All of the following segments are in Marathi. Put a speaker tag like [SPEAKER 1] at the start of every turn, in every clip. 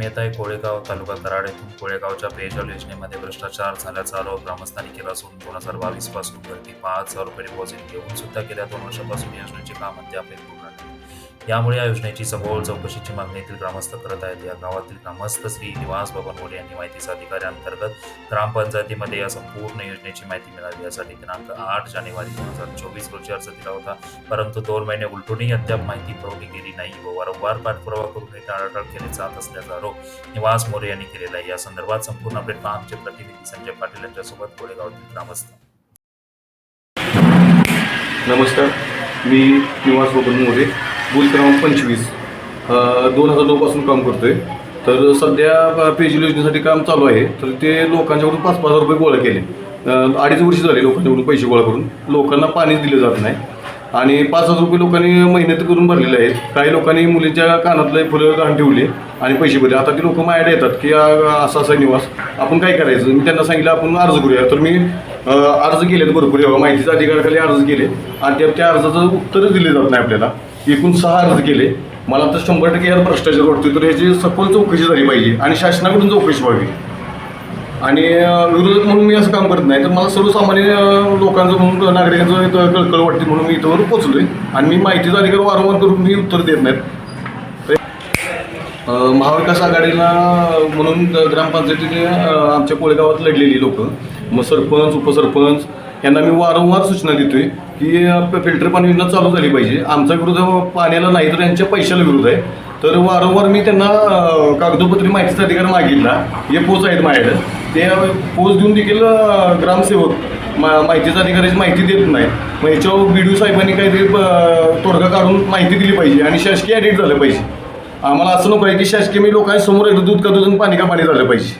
[SPEAKER 1] बातमी येत आहे कोळेगाव तालुका कराड येथून कोळेगावच्या पेयजल योजनेमध्ये भ्रष्टाचार झाल्याचा आरोप ग्रामस्थांनी केला असून दोन हजार बावीसपासून वरती पाच हजार रुपये डिपॉझिट घेऊन सुद्धा गेल्या दोन वर्षापासून योजनेचे काम अद्याप पूर्ण यामुळे या योजनेची सखोल चौकशीची मागणी येथील ग्रामस्थ करत आहेत. या गावातील ग्रामस्थ श्री निवास बबन मोरे यांनी माहितीचा अधिकाऱ्यांतर्गत ग्रामपंचायतीमध्ये या संपूर्ण योजनेची माहिती मिळावी. यासाठी दिनांक आठ जानेवारी दोन हजार चोवीस रोजी अर्ज दिला होता. परंतु दोन महिने उलटूनही अद्याप माहिती पुरवली गेली नाही व वारंवार पाठपुरावा करून हे टाळाटाळ केले जात असल्याचा आरोप निवास मोरे यांनी केलेला आहे. या संदर्भात संपूर्ण अपडेट आमचे प्रतिनिधी संजय पाटील यांच्यासोबत कोळेगावातील ग्रामस्थ.
[SPEAKER 2] नमस्कार. मी निवास बबन मोरे. बूथ क्रमांक पंचवीस. दोन हजार नऊपासून काम करतो आहे तर सध्या पेजी योजनेसाठी काम चालू आहे. तर ते लोकांच्याकडून पाच पाच हजार रुपये गोळा केले. अडीच वर्ष झाले लोकांच्याकडून पैसे गोळा करून. लोकांना पाणीच दिलं जात नाही. आणि पाच हजार रुपये लोकांनी मेहनत करून भरलेले आहेत. काही लोकांनी मुलींच्या कानातले फुलं घाण ठेवले आणि पैसे भरले. आता ती लोकं माझ्याकडे येतात की असा असा निवास. आपण काय करायचं? मी त्यांना सांगितलं आपण अर्ज करूया. तर मी अर्ज केलेत भरपूर. माहितीचा अधिकाराखाली अर्ज केले. आणि त्या त्या अर्जाचं उत्तरच दिले जात नाही आपल्याला. एकूण सहा अर्ज केले. मला तर शंभर टक्के यात भ्रष्टाचार वाटतोय तर ह्याची सखोल चौकशी झाली पाहिजे आणि शासनाकडून चौकशी व्हावी. आणि विरोधक म्हणून मी असं काम करत नाही. तर मला सर्वसामान्य लोकांचं म्हणून नागरिकांचं कळकळ वाटते म्हणून मी इथवर पोचलोय आणि मी माहितीचा अधिकार वारंवार करून मी उत्तर देत नाहीत. महाविकास आघाडीला म्हणून ग्रामपंचायतीने आमच्या कोळेगावात लढलेली लोक. मग सरपंच उपसरपंच यांना मी वारंवार सूचना देतोय. की फिल्टर पाणी योजना चालू झाली पाहिजे. आमचा विरोध पाण्याला नाही तर यांच्या पैशाला विरोध आहे. तर वारंवार मी त्यांना कागदोपत्री माहितीचा अधिकार मागितला. हे पोच आहेत माझ्याकडे. ते पोच देऊन देखील ग्रामसेवक मा माहितीचा अधिकाऱ्याची माहिती देत नाही मग याच्यावर बी डी साहेबांनी काहीतरी तोडगा काढून माहिती दिली पाहिजे आणि शासकीय ॲडिट झालं पाहिजे. आम्हाला असं नको आहे की शासकीय मी लोकांसमोर येतो दूध का दूध पाणी का पाणी झालं पाहिजे.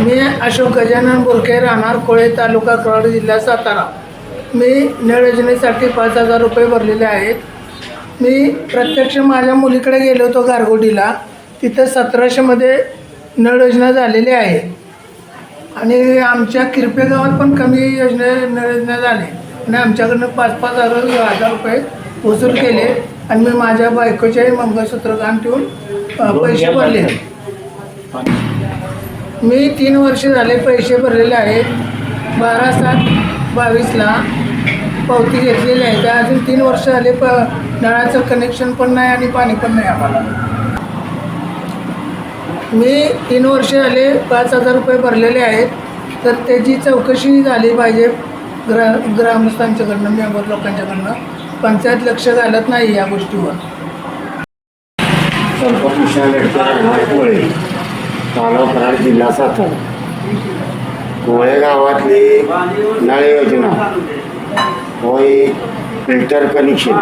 [SPEAKER 3] मी अशोक गजानन बोरके राहणार कोळे तालुका कराड जिल्हा सातारा. मी नळ योजनेसाठी पाच हजार रुपये भरलेले आहेत. मी प्रत्यक्ष माझ्या मुलीकडे गेलो होतो गारगोडीला तिथं सतराशेमध्ये नळ योजना झालेली आहे. आणि आमच्या किरपे गावात पण कमी योजने नळ योजना झाली. आणि आमच्याकडनं पाच पाच हजार हजार रुपये वसूल केले. आणि मी माझ्या बायकोचे मंगळसूत्र घाण ठेवून पैसे भरले. मी तीन वर्ष झाले पैसे भरलेले आहेत. बारा सात बावीसला पावती घेतलेली आहे. त्या अजून तीन वर्ष झाले प नळाचं कनेक्शन पण नाही आणि पाणी पण नाही आम्हाला. मी तीन वर्ष झाले पाच हजार रुपये भरलेले आहेत. तर त्याची चौकशी झाली पाहिजे ग्रा ग्रामस्थांच्याकडनं मेंबर लोकांच्याकडनं. पंचायत लक्ष घालत नाही या गोष्टीवर.
[SPEAKER 4] तालुका कराड जिल्हा सातारा. कोळे गावातली नळ योजना. होय फिल्टर कनेक्शन.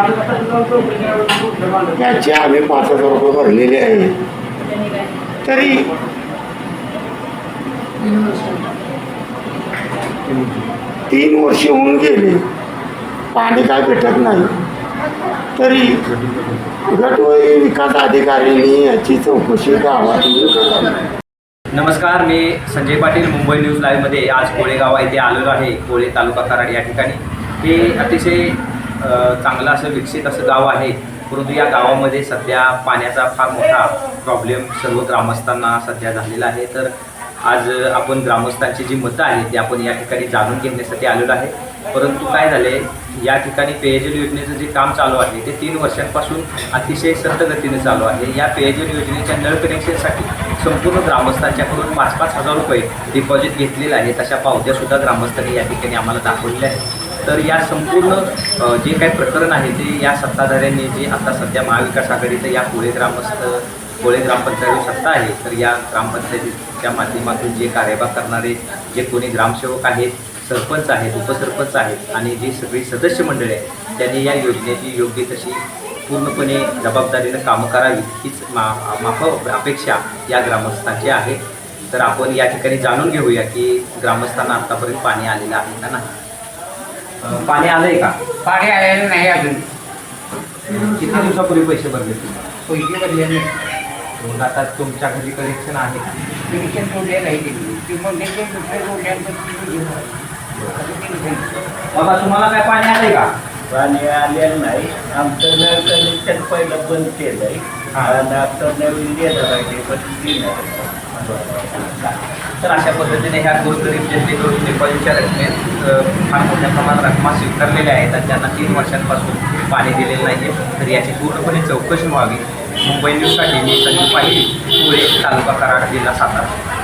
[SPEAKER 4] याचे आम्ही पाच हजार रुपये भरलेले आहे. तरी तीन वर्ष होऊन गेले. पाणी काय भेटत नाही. तरी गटवरी विकास अधिकाऱ्यांनी याची चौकशी गावातून करावी
[SPEAKER 5] नमस्कार मी संजय पाटील मुंबई न्यूज लाईव्हमध्ये आज कोळेगाव येथे आलेलो आहे कोळे तालुका कराड या ठिकाणी. हे अतिशय चांगलं असं विकसित असं गाव आहे. परंतु या गावामध्ये सध्या पाण्याचा फार मोठा प्रॉब्लेम सर्व ग्रामस्थांना सध्या झालेला आहे. तर आज आपण ग्रामस्थांची जी मतं आहेत ती आपण या ठिकाणी जाणून घेण्यासाठी आलेलो आहे. परंतु काय झाले या ठिकाणी पेयजल योजनेचं जे काम चालू आहे ते तीन वर्षांपासून अतिशय संत गतीने चालू आहे. या पेयजल योजनेच्या नळ कनेक्शनसाठी संपूर्ण ग्रामस्थांच्याकडून पाच पाच हजार रुपये डिपॉझिट घेतलेले आहे तशा पावत्यासुद्धा ग्रामस्थांनी या ठिकाणी आम्हाला दाखवलेल्या आहेत. तर या संपूर्ण जे काही प्रकरण आहे ते या सत्ताधाऱ्यांनी जे आता सध्या महाविकास आघाडीचं या कोळे ग्रामस्थ कोळे ग्रामपंचायत सत्ता आहे तर या ग्रामपंचायतीच्या माध्यमातून जे कार्यभार करणारे जे कोणी ग्रामसेवक आहेत सरपंच आहेत उपसरपंच आहेत आणि जी सगळी सदस्य मंडळी आहेत त्यांनी या योजनेची योग्य तशी पूर्णपणे जबाबदारीनं कामं करावी हीच मा माफ अपेक्षा या ग्रामस्थांची आहे तर आपण या ठिकाणी जाणून घेऊया की ग्रामस्थांना आतापर्यंत पाणी आलेलं आहे का नाही पाणी आलंय का
[SPEAKER 6] पाणी आलेलं नाही अजून
[SPEAKER 5] किती दिवसापूर्वी पैसे भरले तुम्ही
[SPEAKER 6] पैसे भरले नाही
[SPEAKER 5] आता तुमच्या घरी कलेक्शन आहे का
[SPEAKER 6] पेन्शन जोडले नाही ते दुसऱ्या जोडल्यांचं
[SPEAKER 5] बाबा तुम्हाला काय पाणी आलंय का?
[SPEAKER 7] पाणी आलेलं नाही. आमचं नळ कनेक्शन पहिलं बंद केलंय. आणि आता नवीन आहे ते पण देणार
[SPEAKER 5] तर अशा पद्धतीने ह्या गोरगरीब जनतेकडून नेपाळीच्या रकमेत फार मोठ्या प्रमाणात रकमा स्वीकारलेल्या आहेत आणि त्यांना तीन वर्षांपासून पाणी दिलेलं नाही आहे तर याची पूर्णपणे चौकशी व्हावी. मुंबई न्यूजसाठी मी संजू पाटील पुणे तालुका कराड जिल्हा सातारा.